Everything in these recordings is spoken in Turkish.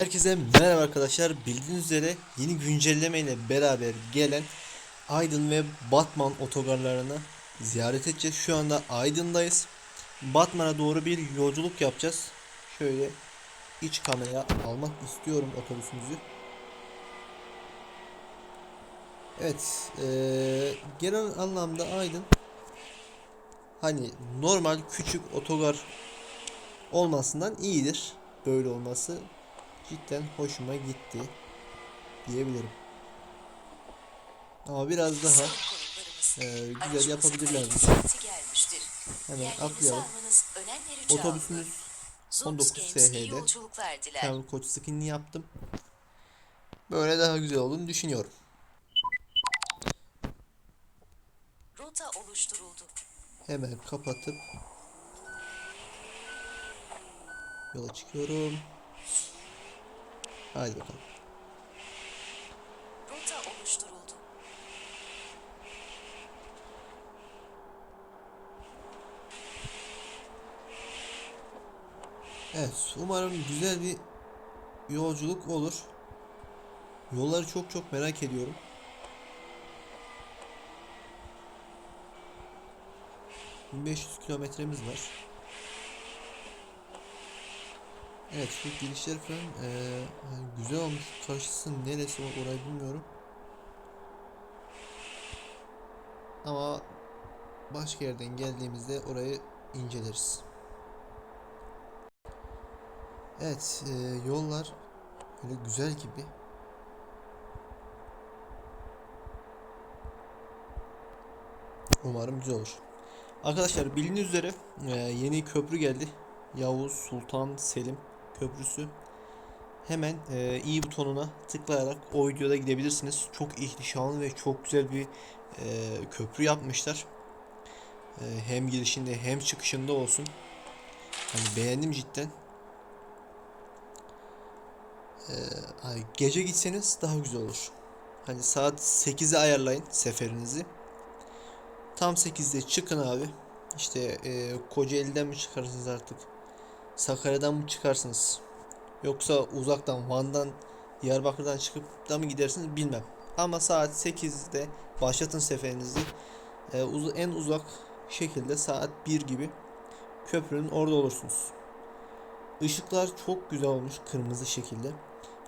Herkese merhaba arkadaşlar. Bildiğiniz üzere yeni güncelleme ile beraber gelen Aydın ve Batman otogarlarını ziyaret edeceğiz. Şu anda Aydın'dayız. Batman'a doğru bir yolculuk yapacağız. Şöyle iç kameraya almak istiyorum otobüsümüzü. Evet, eee, genel anlamda Aydın hani normal küçük otogar olmasından iyidir. Böyle olması cidden hoşuma gitti diyebilirim. Ama biraz daha e, güzel yapabilirlerdi. gelmiştir. Hemen atlayalım. Otobüsümüz Zooms 19 Games iyi SH'de. Travel Coach skinini yaptım. Böyle daha güzel olduğunu düşünüyorum. Rota oluşturuldu. Hemen kapatıp yola çıkıyorum. Haydi bakalım. Rota oluşturuldu. Evet, umarım güzel bir yolculuk olur. Yolları çok çok merak ediyorum. ...1500 kilometremiz var. Evet şu girişler falan hani güzel olmuş. Karşısı neresi orayı bilmiyorum. Ama başka yerden geldiğimizde orayı inceleriz. Evet, e, yollar böyle güzel gibi. Umarım güzel olur. Arkadaşlar bildiğiniz üzere e, yeni köprü geldi. Yavuz Sultan Selim Köprüsü. Hemen e, i butonuna tıklayarak o videoda gidebilirsiniz. Çok ihtişamlı ve çok güzel bir e, köprü yapmışlar. E, hem girişinde hem çıkışında olsun. Hani beğendim cidden. Hani gece gitseniz daha güzel olur. Hani saat 8'e ayarlayın seferinizi. Tam 8'de çıkın abi. İşte e, Kocaeli'den mi çıkarsınız artık? Sakarya'dan mı çıkarsınız? Yoksa uzaktan Van'dan Diyarbakır'dan çıkıp da mı gidersiniz bilmem. Ama saat 8'de başlatın seferinizi. E, uz- en uzak şekilde saat 1 gibi köprünün orada olursunuz. Işıklar çok güzel olmuş kırmızı şekilde.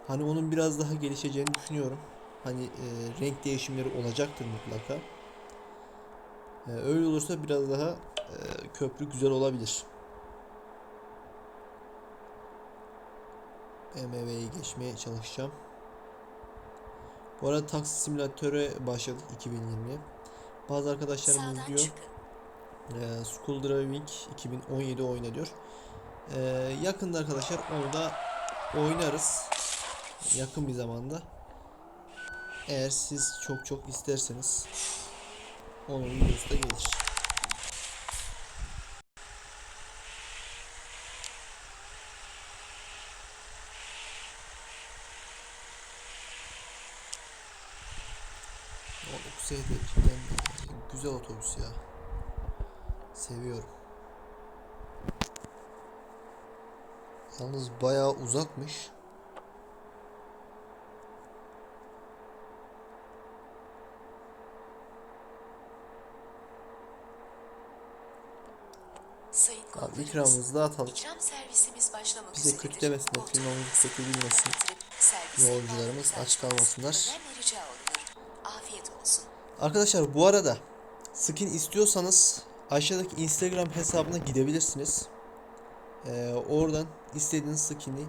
Hani onun biraz daha gelişeceğini düşünüyorum. Hani e, renk değişimleri olacaktır mutlaka. E, öyle olursa biraz daha e, köprü güzel olabilir. BMW'yi geçmeye çalışacağım. Bu arada taksi simülatöre başladık 2020'ye. Bazı arkadaşlarımız Sağdan diyor e, School Driving 2017 oyna diyor. E, yakında arkadaşlar onu da oynarız. Yakın bir zamanda. Eğer siz çok çok isterseniz onun videosu da gelir. O 9 cidden e, güzel otobüs ya. Seviyorum. Yalnız bayağı uzakmış. Sayın Abi ikramımızı dağıtalım. ikram servisimiz başlamak Bize kötü demesinler, firmamızı kötü bilmesin. Yolcularımız aç kalmasınlar. önemli rica olunur. Afiyet olsun. Arkadaşlar bu arada skin istiyorsanız aşağıdaki Instagram hesabına gidebilirsiniz. Ee, oradan istediğiniz skin'i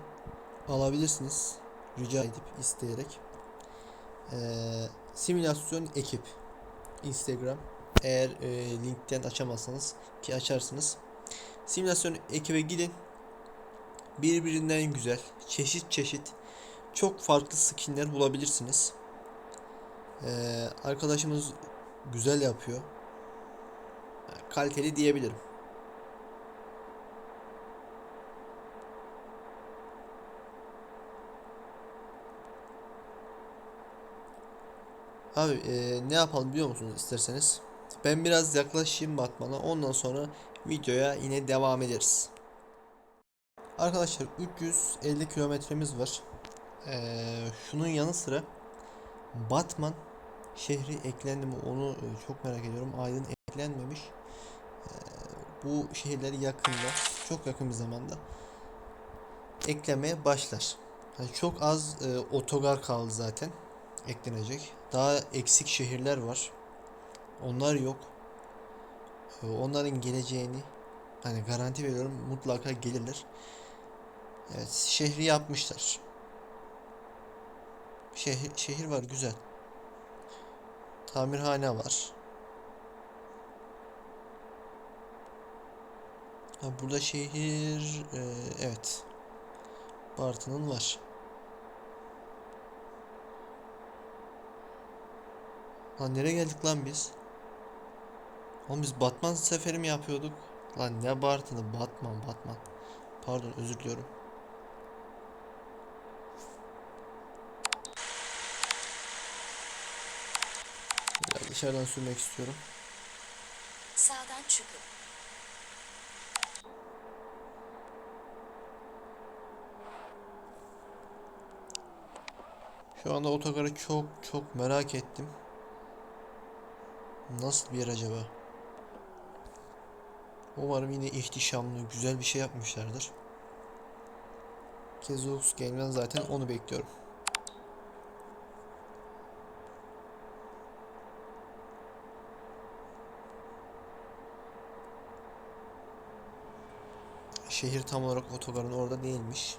alabilirsiniz. Rica edip isteyerek. Ee, simülasyon ekip Instagram. Eğer e, linkten açamazsanız ki açarsınız. Simülasyon ekibe gidin. Birbirinden güzel, çeşit çeşit çok farklı skinler bulabilirsiniz. Ee, arkadaşımız güzel yapıyor. Kaliteli diyebilirim. Abi e, ne yapalım biliyor musunuz isterseniz? Ben biraz yaklaşayım Batman'a ondan sonra videoya yine devam ederiz. Arkadaşlar 350 kilometremiz var. Ee, şunun yanı sıra Batman şehri eklendi mi onu e, çok merak ediyorum. Aydın eklenmemiş. Ee, bu şehirler yakında, çok yakın bir zamanda eklemeye başlar. Yani çok az e, otogar kaldı zaten eklenecek. Daha eksik şehirler var. Onlar yok. Ee, onların geleceğini hani garanti veriyorum mutlaka gelirler. Evet, şehri yapmışlar. Şehir, şehir var güzel. Tamirhane var. Ha, burada şehir e, evet. Bartın'ın var. Lan nereye geldik lan biz? Oğlum biz Batman seferi mi yapıyorduk? Lan ne Bartın'ı Batman Batman. Pardon özür diliyorum. Biraz dışarıdan sürmek istiyorum. Sağdan çıkın. Şu anda otogarı çok çok merak ettim. Nasıl bir yer acaba? Umarım yine ihtişamlı, güzel bir şey yapmışlardır. Kezux Game'den zaten onu bekliyorum. Şehir tam olarak otogarın orada değilmiş.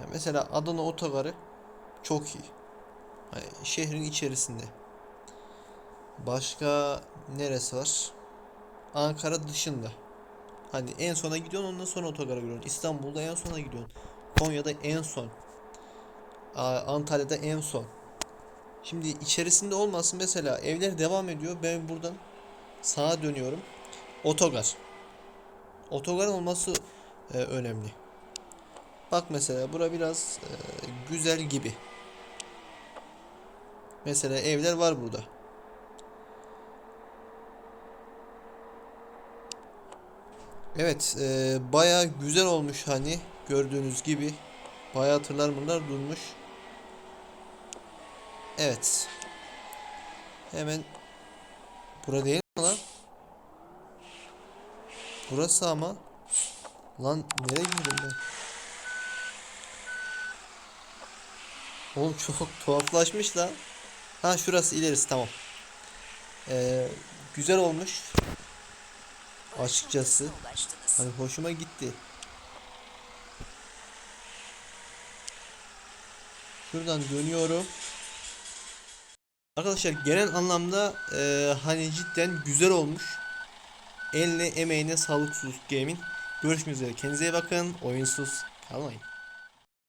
Ya mesela Adana otogarı çok iyi. Hani şehrin içerisinde. Başka neresi var? Ankara dışında. Hani en sona gidiyorsun ondan sonra otogara gidiyorsun. İstanbul'da en sona gidiyorsun. Konya'da en son. Antalya'da en son. Şimdi içerisinde olmasın mesela evler devam ediyor. Ben buradan sağa dönüyorum. Otogar. Otogarın olması e, önemli. Bak mesela bura biraz e, güzel gibi. Mesela evler var burada. Evet, e, baya güzel olmuş hani gördüğünüz gibi. Baya tırlar mırlar durmuş. Evet. Hemen bura değil? Burası ama. Lan nereye girdim ben? Oğlum çok tuhaflaşmış lan. Ha şurası ilerisi tamam. Ee, güzel olmuş. Açıkçası. Hani hoşuma gitti. Şuradan dönüyorum. Arkadaşlar genel anlamda e, hani cidden güzel olmuş. Eline emeğine sağlık Sus Gaming. Görüşmek üzere. Kendinize iyi bakın. Oyunsuz kalmayın.